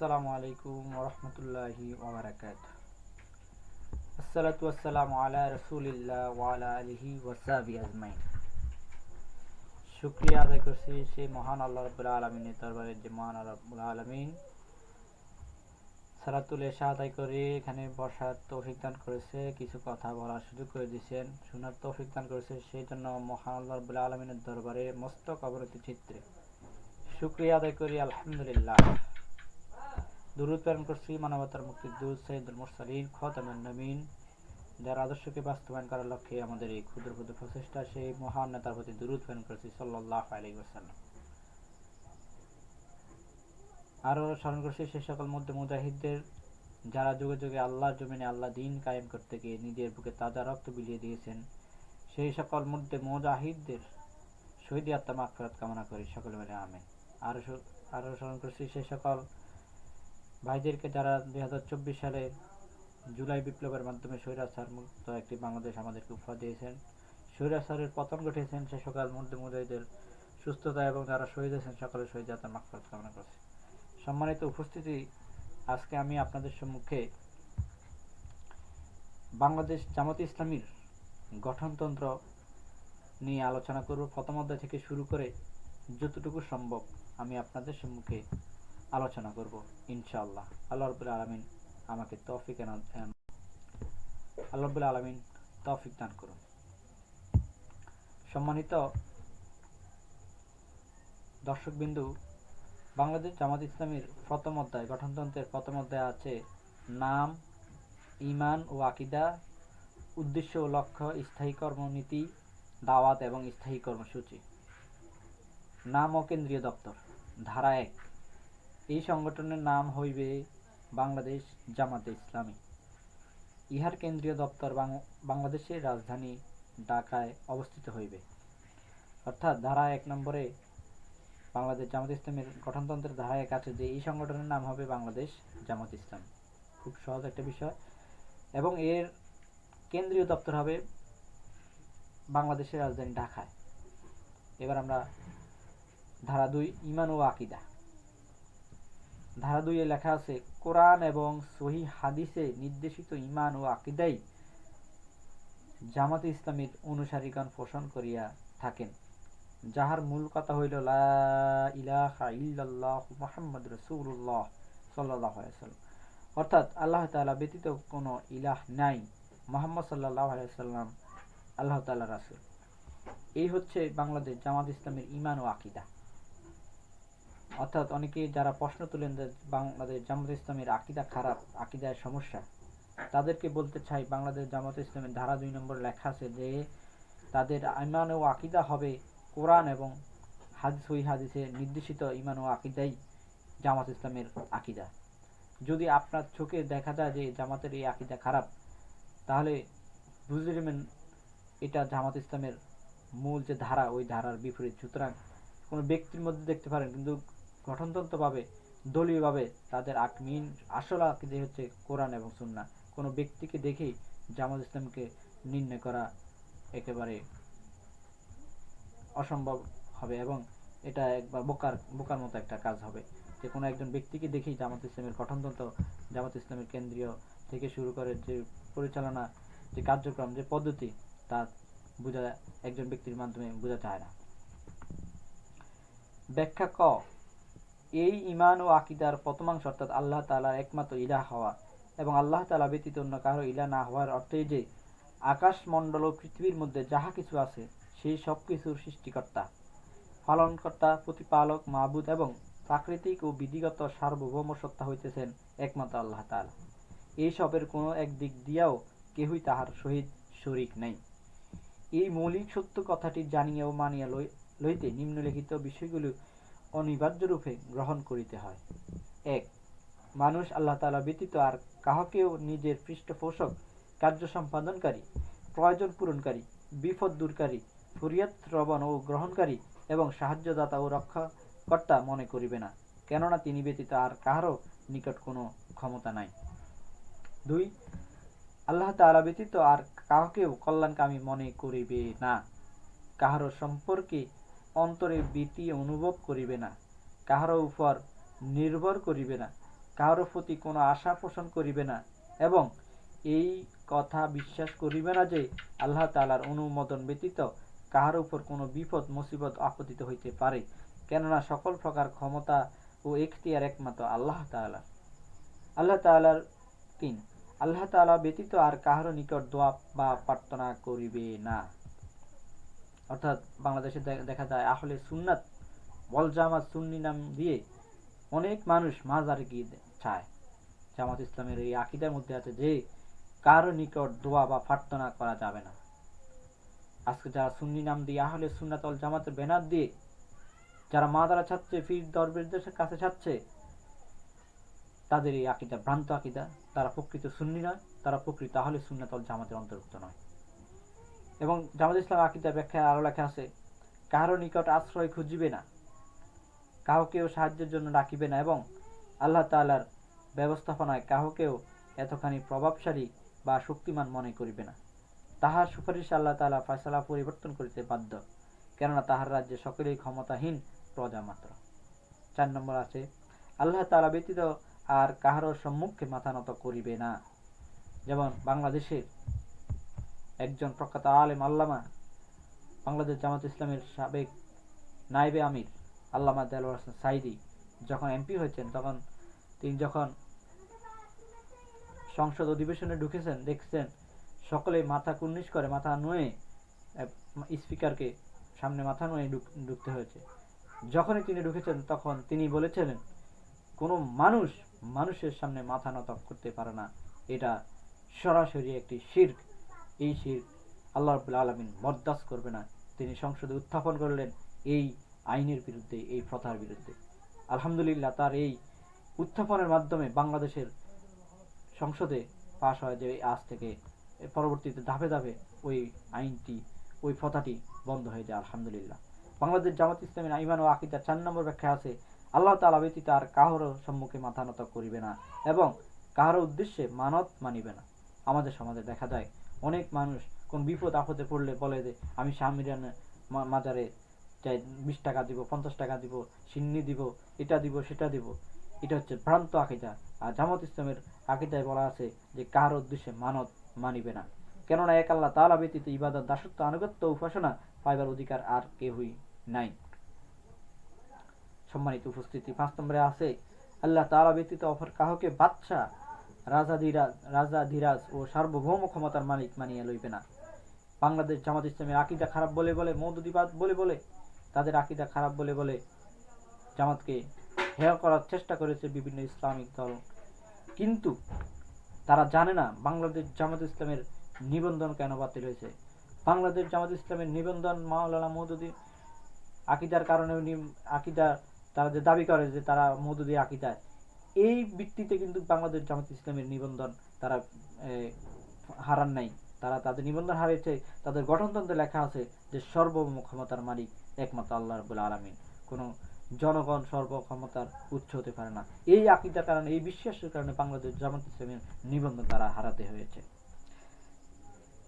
আসসালামু আলাইকুম ওরহমতুল্লাহি ওবরাকাত। আসসালাতু আসসালামু আলা আজমাইন। আদায় করছি সেই মহান আল্লাহ যে মহান সালাতুল আদায় করে এখানে বসার তৌফিক দান করেছে, কিছু কথা বলার সুযোগ করে দিয়েছেন, শোনার তৌফিক দান করেছে, সেই জন্য মহান আল্লাহ রব্বুল আলমিনের দরবারে মস্তক অবনতি চিত্রে। শুক্রিয়া আদায় করি, আলহামদুলিল্লাহ। দুরুদ প্রেরণ করছি মানবতার মুক্তির দূত সৈয়দুল মুরসালিন খতামুন নবীন। যার আদর্শকে বাস্তবায়ন করার লক্ষ্যে আমাদের এই ক্ষুদ্র ক্ষুদ্র প্রচেষ্টা, সেই মহান নেতার প্রতি দুরুদ প্রেরণ করছি সাল্লাহ আলাইহি ওয়াসাল্লাম। আরও স্মরণ করছি, সে সকল মধ্যে মুজাহিদদের যারা যুগে যুগে আল্লাহ জমিনে আল্লাহ দিন কায়েম করতে গিয়ে নিজের বুকে তাজা রক্ত বিলিয়ে দিয়েছেন, সেই সকল মধ্যে মুজাহিদদের শহীদ আত্মা মাগফিরাত কামনা করি। সকলে মিলে আমেন। আরও আরও স্মরণ করছি সেই সকল ভাইদেরকে যারা দুই হাজার চব্বিশ সালে জুলাই বিপ্লবের মাধ্যমে স্বৈরাচার মুক্ত একটি বাংলাদেশ আমাদেরকে উপহার দিয়েছেন, স্বৈরাচারের পতন ঘটিয়েছেন সে সকাল মধ্যে মুজাহিদের সুস্থতা এবং যারা শহীদ হয়েছেন সকলের শহীদ আত্মার মাগফিরাত কামনা করছি। সম্মানিত উপস্থিতি, আজকে আমি আপনাদের সম্মুখে বাংলাদেশ জামাত ইসলামীর গঠনতন্ত্র নিয়ে আলোচনা করব। প্রথম অধ্যায় থেকে শুরু করে যতটুকু সম্ভব আমি আপনাদের সম্মুখে আলোচনা করব, ইনশাআল্লাহ। আল্লাহ রবুল্লা আলমিন আমাকে তৌফিক আল্লাহ রবুল্লা আলমিন তৌফিক দান করুন। সম্মানিত দর্শকবিন্দু, বাংলাদেশ জামাত ইসলামীর প্রথম অধ্যায়, গঠনতন্ত্রের প্রথম অধ্যায় আছে নাম ইমান ও আকিদা, উদ্দেশ্য ও লক্ষ্য, স্থায়ী কর্মনীতি, দাওয়াত এবং স্থায়ী কর্মসূচি। নাম ও কেন্দ্রীয় দপ্তর, ধারা এক। এই সংগঠনের নাম হইবে বাংলাদেশ জামাতে ইসলামী। ইহার কেন্দ্রীয় দপ্তর বাংলাদেশের রাজধানী ঢাকায় অবস্থিত হইবে। অর্থাৎ ধারা এক নম্বরে বাংলাদেশ জামাত ইসলামের গঠনতন্ত্রের ধারা এক আছে যে, এই সংগঠনের নাম হবে বাংলাদেশ জামাত ইসলাম। খুব সহজ একটা বিষয়। এবং এর কেন্দ্রীয় দপ্তর হবে বাংলাদেশের রাজধানী ঢাকায়। এবার আমরা ধারা দুই, ইমান ও আকিদা। ধারা দুইয়ে লেখা আছে, কোরআন এবং সহি হাদিসে নির্দেশিত ইমান ও আকিদাই জামাতে ইসলামীর অনুসারীগণ পোষণ করিয়া থাকেন। যাহার মূল কথা হইল ইল্লাল্লাহ মুহাম্মদ রাসূলুল্লাহ সাল্লাল্লাহু আলাইহি সাল্লাম অর্থাৎ আল্লাহ তাআলা ব্যতীত কোনো ইলাহ নাই, মোহাম্মদ সাল্লাল্লাহু আলাইহি আল্লাহ তাআলা রাসূল। এই হচ্ছে বাংলাদেশ জামাত ইসলামের ইমান ও আকিদা। অর্থাৎ অনেকে যারা প্রশ্ন তুলেন যে বাংলাদেশ জামাত ইসলামের আকিদা খারাপ আকিদার সমস্যা, তাদেরকে বলতে চাই বাংলাদেশ জামাত ইসলামের ধারা দুই নম্বর লেখা আছে যে তাদের ইমান ও আকিদা হবে কোরআন এবং হাদিস ওই হাদিসে নির্দেশিত ইমান ও আকিদাই জামাত ইসলামের আকিদা। যদি আপনার চোখে দেখা যায় যে জামাতের এই আকিদা খারাপ, তাহলে বুঝে নেবেন এটা জামাত ইসলামের মূল যে ধারা, ওই ধারার বিপরীত। সুতরাং কোনো ব্যক্তির মধ্যে দেখতে পারেন, কিন্তু গঠনতন্ত্রভাবে, দলীয়ভাবে তাদের আকমিন আসল আকিদে হচ্ছে কোরআন এবং সুন্না কোনো ব্যক্তিকে দেখেই জামাত ইসলামকে নির্ণয় করা একেবারে অসম্ভব হবে এবং এটা একবার বোকার বোকার মতো একটা কাজ হবে। যে কোনো একজন ব্যক্তিকে দেখেই জামাত ইসলামের গঠনতন্ত্র, জামাত ইসলামের কেন্দ্রীয় থেকে শুরু করে যে পরিচালনা, যে কার্যক্রম, যে পদ্ধতি, তা বোঝা, একজন ব্যক্তির মাধ্যমে বোঝা যায় না। ব্যাখ্যা ক এই ইমান ও আকিদার প্রথমাংশ অর্থাৎ আল্লাহ তালার একমাত্র ইলা হওয়া এবং আল্লাহ তালা ব্যতীত অন্য কারও ইলা না হওয়ার অর্থে যে আকাশমণ্ডল ও পৃথিবীর মধ্যে যাহা কিছু আছে, সেই সব কিছুর সৃষ্টিকর্তা, পালনকর্তা, প্রতিপালক মাহবুদ এবং প্রাকৃতিক ও বিধিগত সার্বভৌম সত্তা হইতেছেন একমাত্র আল্লাহ তালা এই সবের কোনো এক দিক দিয়াও কেহই তাহার সহিত শরিক নাই। এই মৌলিক সত্য কথাটি জানিয়া ও মানিয়া লই লইতে নিম্নলিখিত বিষয়গুলো অনিবার্য রূপে গ্রহণ করিতে হয়। এক, মানুষ আল্লাহ তালা ব্যতীত আর কাহাকেও নিজের পৃষ্ঠপোষক, কার্য সম্পাদনকারী, প্রয়োজন পূরণকারী, বিপদ দূরকারী ফুরিয়াত শ্রবণ ও গ্রহণকারী এবং সাহায্যদাতা ও রক্ষাকর্তা মনে করিবে না, কেননা তিনি ব্যতীত আর কাহারও নিকট কোনো ক্ষমতা নাই। দুই, আল্লাহ তালা ব্যতীত আর কাহাকেও কল্যাণকামী মনে করিবে না, কাহারও সম্পর্কে অন্তরে ভীতি অনুভব করিবে না, কাহারও উপর নির্ভর করিবে না কারও প্রতি কোনো আশা পোষণ করিবে না এবং এই কথা বিশ্বাস করিবে না যে আল্লাহ তালার অনুমোদন ব্যতীত কাহার উপর কোনো বিপদ, মুসিবত আপতিত হইতে পারে, কেননা সকল প্রকার ক্ষমতা ও এখতিয়ার একমাত্র আল্লাহ তাআলা। আল্লাহ তাআলার তিন, আল্লাহ তাআলা ব্যতীত আর কাহারও নিকট দোয়া বা প্রার্থনা করিবে না। অর্থাৎ বাংলাদেশে দেখা যায় আহলে সুন্নাত বল জামাত সুন্নি নাম দিয়ে অনেক মানুষ মাজারে গিয়ে চায়। জামাত ইসলামের এই আকিদার মধ্যে আছে যে, কারও নিকট দোয়া বা প্রার্থনা করা যাবে না। আজকে যারা সুন্নি নাম দিয়ে আহলে সুন্নাত অল জামাতের ব্যানার দিয়ে যারা মাদারা ছাড়ছে ফির দরবেশদের কাছে ছাড়ছে, তাদের এই আকিদা ভ্রান্ত আকিদা। তারা প্রকৃত সুন্নি নয়, তারা প্রকৃত আহলে সুন্নাত ওয়াল জামাতের অন্তর্ভুক্ত নয়। এবং জামাত ইসলাম আকিদা ব্যাখ্যায় আরও লেখা আছে কারও নিকট আশ্রয় খুঁজিবে না কাউকেও সাহায্যের জন্য ডাকিবে না এবং আল্লাহ তাআলার ব্যবস্থাপনায় কাউকেও এতখানি প্রভাবশালী বা শক্তিমান মনে করিবে না। তাহার সুপারিশ আল্লাহ তাআলা ফয়সালা পরিবর্তন করিতে বাধ্য, কেননা তাহার রাজ্যে সকলেই ক্ষমতাহীন প্রজা মাত্র। চার নম্বর আছে, আল্লাহ তাআলা ব্যতীত আর কাহারও সম্মুখে মাথা নত করিবে না। যেমন বাংলাদেশের একজন প্রখ্যাত আলেম আল্লামা বাংলাদেশ জামাত ইসলামের সাবেক নাইবে আমির, আল্লামা দেলোয়ার হোসেন সাইদি যখন এমপি হয়েছেন, তখন তিনি যখন সংসদ অধিবেশনে ঢুকেছেন, দেখছেন সকলে মাথা কুর্নিশ করে, মাথা নুয়ে স্পিকারকে সামনে মাথা নুয়ে ঢুক- ঢুকতে হয়েছে। যখনই তিনি ঢুকেছেন, তখন তিনি বলেছিলেন, কোনো মানুষ মানুষের সামনে মাথা নত করতে পারে না। এটা সরাসরি একটি শির্ক। এই শির আল্লাহ রবুল আলমিন বরদাস্ত করবে না। তিনি সংসদে উত্থাপন করলেন এই আইনের বিরুদ্ধে, এই প্রথার বিরুদ্ধে। আলহামদুলিল্লাহ তার এই উত্থাপনের মাধ্যমে বাংলাদেশের সংসদে পাশ হয় যে আজ থেকে পরবর্তীতে ধাপে ধাপে ওই আইনটি, ওই প্রথাটি বন্ধ হয়ে যায়, আলহামদুলিল্লাহ। বাংলাদেশ জামাত ইসলামের ইমান ও আকিদার চার নম্বর ব্যাখ্যা আছে, আল্লাহ তালা ব্যতীত আর কাহারও সম্মুখে মাথা নত করিবে না এবং কাহারও উদ্দেশ্যে মানত মানিবে না। আমাদের সমাজে দেখা যায় অনেক মানুষ কোন বিপদ আপদে পড়লে বলে যে, আমি স্বামীরান মাজারে চাই বিশ টাকা দিব, পঞ্চাশ টাকা দিব, সিন্নি দিব, এটা দিব, সেটা দিব। এটা হচ্ছে ভ্রান্ত আকিদা। আর জামাত ইসলামের আকিদায় বলা আছে যে, কাহার উদ্দেশ্যে মানত মানিবে না। কেননা এক আল্লাহ তালা ব্যতীত ইবাদত, দাসত্ব, আনুগত্য, উপাসনা, পাইবার অধিকার আর কেহই নাই। সম্মানিত উপস্থিতি, পাঁচ নম্বরে আছে, আল্লাহ তালা ব্যতীত অপর কাহকে বাদশাহ রাজা ধীরাজ রাজা ধীরাজ ও সার্বভৌম ক্ষমতার মালিক মানিয়া লইবে না। বাংলাদেশ জামাত ইসলামের আকিদা খারাপ বলে বলে মৌদুদিবাদ বলে বলে, তাদের আকিদা খারাপ বলে বলে জামাতকে হেয় করার চেষ্টা করেছে বিভিন্ন ইসলামিক দল। কিন্তু তারা জানে না বাংলাদেশ জামাত ইসলামের নিবন্ধন কেন বাতিল হয়েছে। বাংলাদেশ জামাত ইসলামের নিবন্ধন মাওলানা মৌদুদি আকিদার কারণে আকিদা তারা যে দাবি করে যে তারা মৌদুদি আকিদায় এই ভিত্তিতে কিন্তু বাংলাদেশ জামাত ইসলামের নিবন্ধন তারা হারান নাই। তারা তাদের নিবন্ধন হারিয়েছে, তাদের গঠনতন্ত্রে লেখা আছে যে সর্বভৌম ক্ষমতার মালিক একমাত্র আল্লাহ রবুল আলমিন। কোনো জনগণ সর্বক্ষমতার উচ্চ হতে পারে না। এই আকিদার কারণে, এই বিশ্বাসের কারণে বাংলাদেশ জামাত ইসলামের নিবন্ধন তারা হারাতে হয়েছে।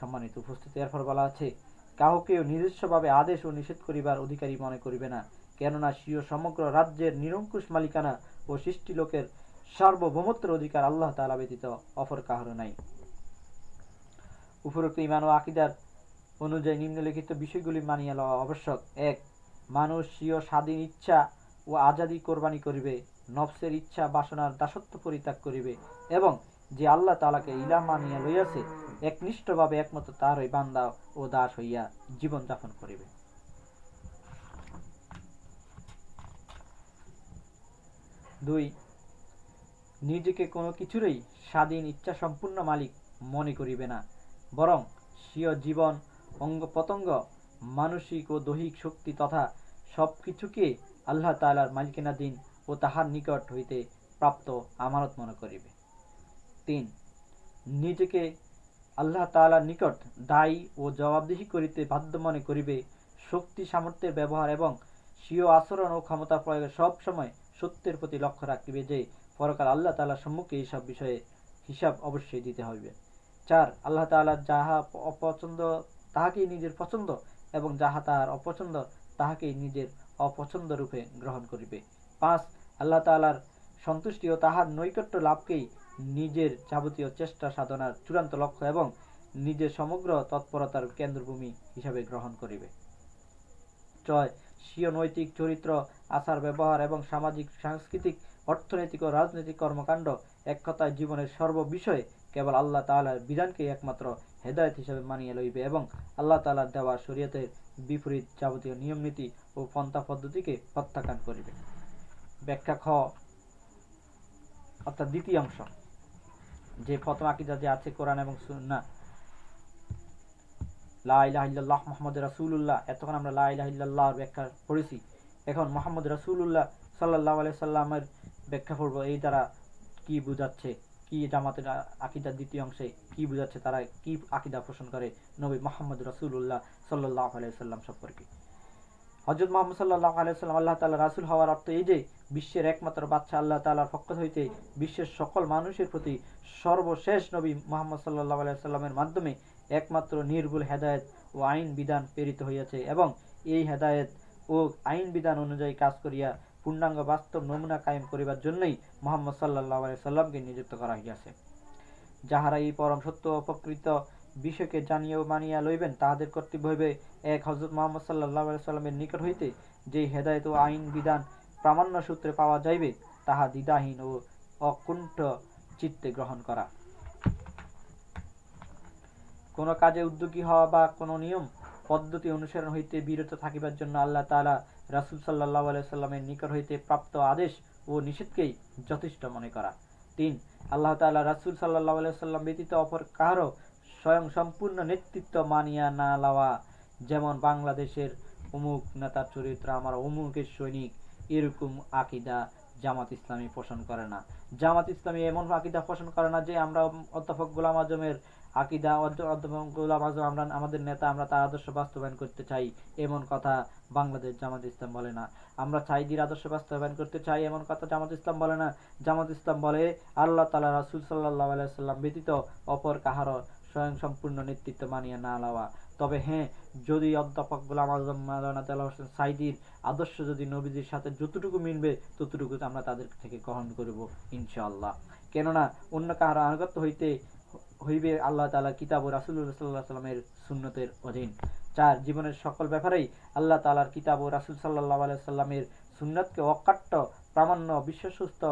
সম্মানিত উপস্থিতি, এরপর বলা আছে, কাউকেও নিজস্বভাবে আদেশ ও নিষেধ করিবার অধিকারী মনে করিবে না। কেননা স্বীয় সমগ্র রাজ্যের নিরঙ্কুশ মালিকানা ও সৃষ্টি লোকের সার্বভৌমত্বের অধিকার আল্লাহ তাআলা ব্যতীত অপর কাহারও নাই। উপরোক্ত ইমান ও আকিদার অনুযায়ী নিম্নলিখিত বিষয়গুলি মানিয়া লওয়া আবশ্যক। এক, মানুষ স্বাধীন ইচ্ছা ও আজাদি কোরবানি করিবে, নফসের ইচ্ছা বাসনার দাসত্ব পরিত্যাগ করিবে এবং যে আল্লাহ তালাকে ইলা মানিয়া লইয়াছে, একনিষ্ঠভাবে একমাত্র তারই বান্দা ও দাস হইয়া জীবন যাপন করিবে। দুই, নিজেকে কোনো কিছুরই স্বাধীন ইচ্ছা সম্পূর্ণ মালিক মনে করিবে না। বরং স্বীয় জীবন অঙ্গ প্রত্যঙ্গ মানসিক ও দৈহিক শক্তি তথা সব কিছুকে আল্লাহ তাআলার মালিকানাধীন ও তাহার নিকট হইতে প্রাপ্ত আমানত মনে করিবে। তিন, নিজেকে আল্লাহ তাআলার নিকট দায়ী ও জবাবদিহি করিতে বাধ্য মনে করিবে। শক্তি সামর্থ্যের ব্যবহার এবং স্বীয় আচরণ ও ক্ষমতা প্রয়োগে সব সময় সত্যের প্রতি লক্ষ্য রাখিবে যে পরকাল আল্লাহ তাআলার সম্মুখে এইসব বিষয়ে হিসাব অবশ্যই দিতে হইবে চার, আল্লাহ তাআলার যাহা অপছন্দ তাহাকেই নিজের পছন্দ এবং যাহা তাহার অপছন্দ তাহাকেই নিজের অপছন্দ রূপে গ্রহণ করিবে। পাঁচ, আল্লাহ তাআলার সন্তুষ্টি ও তাহার নৈকট্য লাভকেই নিজের যাবতীয় চেষ্টা সাধনার চূড়ান্ত লক্ষ্য এবং নিজের সমগ্র তৎপরতার কেন্দ্রভূমি হিসাবে গ্রহণ করিবে। ছয় স্বীয় নৈতিক চরিত্র, আচার ব্যবহার এবং সামাজিক, সাংস্কৃতিক, অর্থনৈতিক ও রাজনৈতিক কর্মকাণ্ড এক কথায় জীবনের সর্ববিষয়ে কেবল আল্লাহ তাআলার বিধানকে একমাত্র হেদায়েত হিসেবে মানিয়ে লইবে এবং আল্লাহ তাআলার দেওয়া শরীয়তের বিপরীত যাবতীয় নিয়ম নীতি ও পন্থা পদ্ধতিকে প্রত্যাখ্যান করিবে। ব্যাখ্যা খ, অর্থাৎ দ্বিতীয় অংশ। যে প্রথম আকিদা যে আছে কোরআন এবং সুন্নাহ লা ইলাহা ইল্লাল্লাহ মুহাম্মদ রাসূলুল্লাহ। এতক্ষণ আমরা লা ব্যাখ্যা এখন মোহাম্মদ আলাইহি সাল্লামের ব্যাখ্যা এই দ্বারা কি বুঝাচ্ছে? কি জামাতের আকিদার দ্বিতীয় অংশে কি তারা কি আকিদা পোষণ করে? নবী মোহাম্মদ রাসূলুল্লাহ সাল্লাল্লাহু আলাইহি সাল্লাম সম্পর্কে। হজরত মোহাম্মদ সাল্লাল্লাহু আলাইহি সাল্লাম, আল্লাহ তাআলা রাসূল হওয়ার অর্থ এই যে, বিশ্বের একমাত্র বাচ্চা আল্লাহ তাআলার পক্ষ হইতে বিশ্বের সকল মানুষের প্রতি সর্বশেষ নবী মোহাম্মদ সাল্লাল্লাহু আলাইহি সাল্লামের মাধ্যমে একমাত্র নির্ভুল হেদায়েত ও আইন বিধান প্রেরিত হইয়াছে এবং এই হেদায়েত ও আইন বিধান অনুযায়ী কাজ করিয়া পূর্ণাঙ্গ বাস্তব নমুনা কায়েম করিবার জন্যই মোহাম্মদ আলাইহি সাল্লামকে নিযুক্ত করা হইয়াছে। যাহারা এই পরম সত্য ও প্রকৃত বিষয়কে জানিয়া মানিয়া লইবেন, তাহাদের কর্তব্য হইবে এক হজরত মোহাম্মদ আলাইহি সাল্লামের নিকট হইতে যে হেদায়েত ও আইন বিধান প্রামাণ্য সূত্রে পাওয়া যাইবে, তাহা দ্বিধাহীন ও অকুণ্ঠ চিত্তে গ্রহণ করা। কোন কাজে উদ্যোগী হওয়া বা কোন নিয়ম, পদ্ধতি অনুসরণ হইতে বিরত থাকিবার জন্য আল্লাহ তাআলা রাসূল আলাইহি সাল্লামের নিকট হইতে প্রাপ্ত আদেশ ও নিষেধকেই যথেষ্ট মনে করা। তিন, আল্লাহ তাআলা রাসূল আলাইহি সাল্লাম ব্যতীত অপর কারও স্বয়ং সম্পূর্ণ নেতৃত্ব মানিয়া না লওয়া, যেমন বাংলাদেশের অমুক নেতার চরিত্র আমার অমুকের সৈনিক, এরকম আকিদা জামাত ইসলামী পোষণ করে না। জামাত ইসলামী এমন আকিদা পোষণ করে না যে আমরা অধ্যাপক গোলাম আজমের আকিদা আমরা আমাদের নেতা, আমরা তার আদর্শ বাস্তবায়ন করতে চাই। এমন কথা বাংলাদেশ জামাত ইসলাম বলে না। আমরা চাইদির আদর্শ বাস্তবায়ন করতে চাই, এমন কথা জামাত ইসলাম বলে না। জামাত ইসলাম বলে, আল্লাহ তালা রাসুল সাল্লাহ আলাইসাল্লাম ব্যতীত অপর কাহারও স্বয়ং সম্পূর্ণ নেতৃত্ব মানিয়ে না লওয়া তবে হ্যাঁ যদি অধ্যাপক গোলাম আজম মাওলানা দেলাওয়ার হোসেন সাইদির আদর্শ যদি নবীজির সাথে যতটুকু মিলবে ততটুকু আমরা তাদের থেকে গ্রহণ করব, ইনশাআল্লাহ। কেননা অন্য কাহার আনুগত্য হইতে হইবে আল্লাহ তাআলা কিতাব ও রাসূলুল্লাহ সাল্লাল্লাহু সাল্লামের সুন্নতের অধীন। চার, জীবনের সকল ব্যাপারেই আল্লাহ তাআলার কিতাব ও রাসূল আলাইহি সাল্লামের সুন্নতকে অকাট্য, প্রামাণ্য বিশ্বস্ত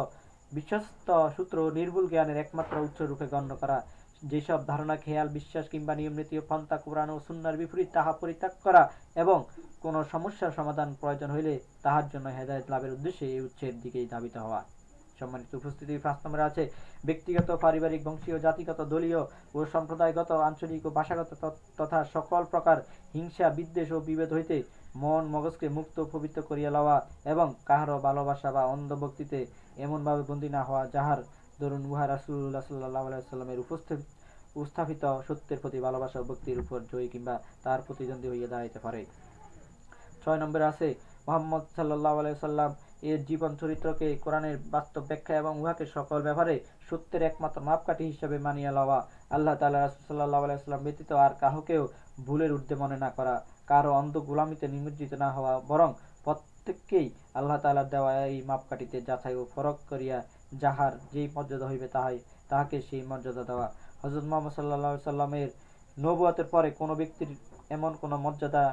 বিশ্বস্ত সূত্র নির্ভুল জ্ঞানের একমাত্র উৎস রূপে গণ্য করা। যেসব ধারণা, খেয়াল, বিশ্বাস কিংবা নিয়ম, নীতি ও পন্থা, কোরআন ও সুন্নার বিপরীত, তাহা পরিত্যাগ করা এবং কোনো সমস্যার সমাধান প্রয়োজন হইলে তাহার জন্য হেদায়েত লাভের উদ্দেশ্যে এই উৎসের দিকেই ধাবিত হওয়া। সম্মানিত উপস্থিতি, পাঁচ নম্বরে আছে, ব্যক্তিগত, পারিবারিক, বংশীয়, জাতিগত, দলীয় ও সম্প্রদায়গত, আঞ্চলিক ও ভাষাগত তথা সকল প্রকার হিংসা, বিদ্বেষ ও বিভেদ হইতে মন মগজকে মুক্ত, পবিত্র করিয়া লওয়া এবং কাহারও ভালোবাসা বা অন্ধভক্তিতে এমনভাবে বন্দী না হওয়া, যাহার ধরুন উহা রাসুল্লাহ সাল্লাল্লাহু আলাইহি সাল্লামের উপস্থিত, উপস্থাপিত সত্যের প্রতি ভালোবাসা ও ভক্তির উপর জয়ী কিংবা তার প্রতিদ্বন্দ্বী হইয়া দাঁড়াইতে পারে। ছয় নম্বরে আছে, মোহাম্মদ সাল্লাল্লাহু আলাইহি সাল্লাম এর জীবন চরিত্রকে কোরআনের বাস্তব ব্যাখ্যা এবং উহাকে সকল ব্যাপারে সত্যের একমাত্র মাপকাঠি হিসাবে মানিয়া লওয়া। আল্লাহ সাল্লাল্লাহু আলাইহি সাল্লাম ব্যতীত আর কাহকেও ভুলের ঊর্ধ্বে মনে না করা, কারও অন্ধ গোলামিতে নিমজ্জিত না হওয়া, বরং প্রত্যেককেই আল্লাহ তাআলার দেওয়া এই মাপকাঠিতে যাচাই ও ফরক করিয়া যাহার যেই মর্যাদা হইবে তাহাই, তাহাকে সেই মর্যাদা দেওয়া। হযরত মুহাম্মদ আলাইহি সাল্লামের নবুয়তের পরে কোনো ব্যক্তির এমন কোনো মর্যাদা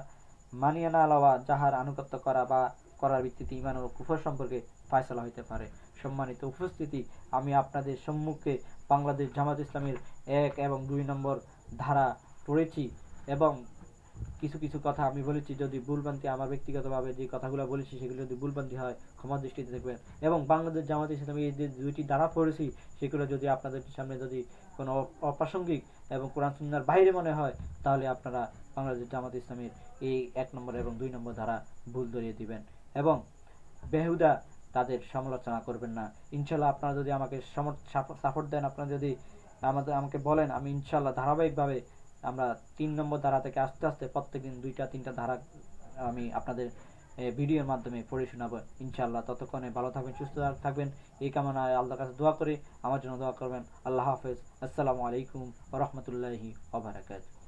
মানিয়ে না লওয়া যাহার আনুগত্য করা বা করার ভিত্তিতে ইমান ও কুফর সম্পর্কে ফায়সালা হইতে পারে। সম্মানিত উপস্থিতি, আমি আপনাদের সম্মুখে বাংলাদেশ জামাত ইসলামের এক এবং দুই নম্বর ধারা পড়েছি এবং কিছু কিছু কথা আমি বলেছি। যদি ভুলভ্রান্তি আমার ব্যক্তিগতভাবে যে কথাগুলো বলেছি, সেগুলো যদি ভুলভ্রান্তি হয়, ক্ষমা দৃষ্টিতে দেখবেন। এবং বাংলাদেশ জামাত ইসলামী এই যে দুইটি ধারা পড়েছি, সেগুলো যদি আপনাদের সামনে যদি কোনো অপ্রাসঙ্গিক এবং কোরআন সুন্দর বাইরে মনে হয়, তাহলে আপনারা বাংলাদেশ জামাত ইসলামের এই এক নম্বর এবং দুই নম্বর ধারা ভুল ধরিয়ে দিবেন। এবং বেহুদা তাদের সমালোচনা করবেন না। ইনশাল্লাহ আপনারা যদি আমাকে সাপোর্ট দেন, আপনারা যদি আমাদের আমাকে বলেন, আমি ইনশাল্লাহ ধারাবাহিকভাবে আমরা তিন নম্বর ধারা থেকে আস্তে আস্তে প্রত্যেকদিন দুইটা, তিনটা ধারা আমি আপনাদের ভিডিওর মাধ্যমে পড়ে শোনাবো ইনশাল্লাহ। ততক্ষণে ভালো থাকবেন, সুস্থ থাকবেন। এই কামনায় আল্লাহর কাছে দোয়া করি। আমার জন্য দোয়া করবেন। আল্লাহ হাফেজ। আসসালামু আলাইকুম রহমতুল্লাহি ওবরাকাতুহু